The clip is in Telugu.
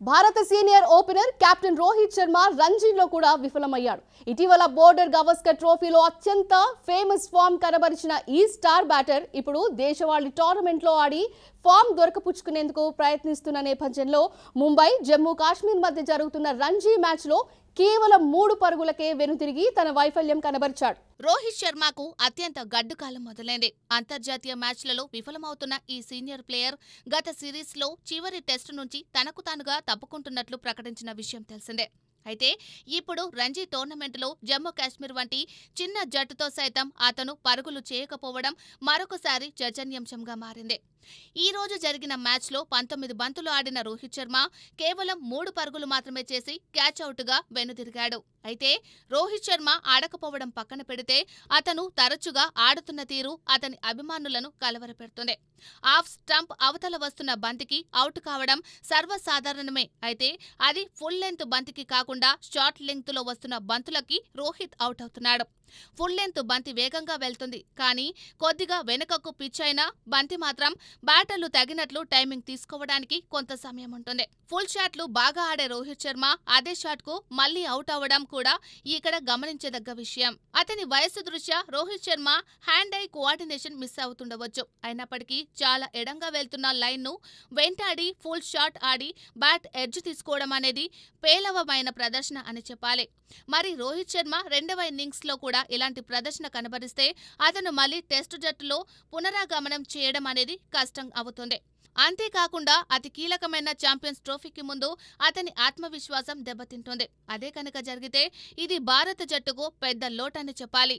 భారత senior opener captain Rohit Sharma రంజీలో కూడా విఫలమయ్యాడు. ఇటీవల బోర్డర్ గవస్కర్ ట్రోఫీలో అత్యంత ఫేమస్ ఫామ్ కనబరిచిన ఈ స్టార్ బ్యాటర్ ఇప్పుడు దేశవాళీ టోర్నమెంట్లో ఆడి ఫామ్ దొరకపుచ్చుకునేందుకు ప్రయత్నిస్తున్న నేపథ్యంలో ముంబై జమ్మూ కాశ్మీర్ మధ్య జరుగుతున్న రంజీ మ్యాచ్లో కేవలం మూడు పరుగులకే వెనుతిరిగి తన వైఫల్యం కనబరిచాడు. రోహిత్ శర్మకు అత్యంత గడ్డు కాలం మొదలైంది. అంతర్జాతీయ మ్యాచ్లలో విఫలమవుతున్న ఈ సీనియర్ ప్లేయర్ గత సిరీస్లో చివరి టెస్టు నుంచి తనకు తానుగా తప్పుకుంటున్నట్లు ప్రకటించిన విషయం తెలిసిందే. అయితే ఇప్పుడు రంజీ టోర్నమెంట్లో జమ్మూ కాశ్మీర్ వంటి చిన్న జట్టుతో సైతం అతను పరుగులు చేయకపోవడం మరొకసారి చర్చనీయాంశంగా మారింది. ఈ రోజు జరిగిన మ్యాచ్లో పంతొమ్మిది బంతులు ఆడిన రోహిత్ శర్మ కేవలం మూడు పరుగులు మాత్రమే చేసి క్యాచ్ అవుట్గా వెనుదిరిగాడు. అయితే రోహిత్ శర్మ ఆడకపోవడం పక్కన పెడితే అతను తరచుగా ఆడుతున్న తీరు అతని అభిమానులను కలవరపెడుతుంది. ఆఫ్ స్టంప్ అవతల వస్తున్న బంతికి అవుట్ కావడం సర్వసాధారణమే. అయితే అది ఫుల్ లెంత్ బంతికి కాకుండా షార్ట్ లెంగ్త్లో వస్తున్న బంతులకి రోహిత్ అవుట్ అవుతున్నాడు. ఫుల్ లెంత్ బంతి వేగంగా వెళ్తుంది. కానీ కొద్దిగా వెనుకకు పిచ్ అయినా బంతి మాత్రం బ్యాటర్లు తగినట్లు టైమింగ్ తీసుకోవడానికి కొంత సమయం ఉంటుంది. ఫుల్ షాట్లు బాగా ఆడే రోహిత్ శర్మ అదే షాట్కు మళ్ళీ అవుట్ అవ్వడం కూడా ఇక్కడ గమనించదగ్గ విషయం. అతని వయస్సు దృష్ట్యా Rohit Sharma hand eye coordination miss అవుతుండవచ్చు. అయినప్పటికీ చాలా ఎడంగా వెళ్తున్న లైన్ను వెంటాడి ఫుల్ షాట్ ఆడి బ్యాట్ ఎడ్జ్ తీసుకోవడం అనేది పేలవమైన ప్రదర్శన అని చెప్పాలి. మరి రోహిత్ శర్మ రెండవ ఇన్నింగ్స్లో కూడా ఇలాంటి ప్రదర్శన కనబరిస్తే అతను మళ్ళీ టెస్టు జట్టులో పునరాగమనం చేయడం అనేది కష్టం అవుతుంది. అంతేకాకుండా అతి కీలకమైన ఛాంపియన్స్ ట్రోఫీకి ముందు అతని ఆత్మవిశ్వాసం దెబ్బతింటుంది. అదే కనుక జరిగితే ఇది భారత జట్టుకు పెద్ద లోటని చెప్పాలి.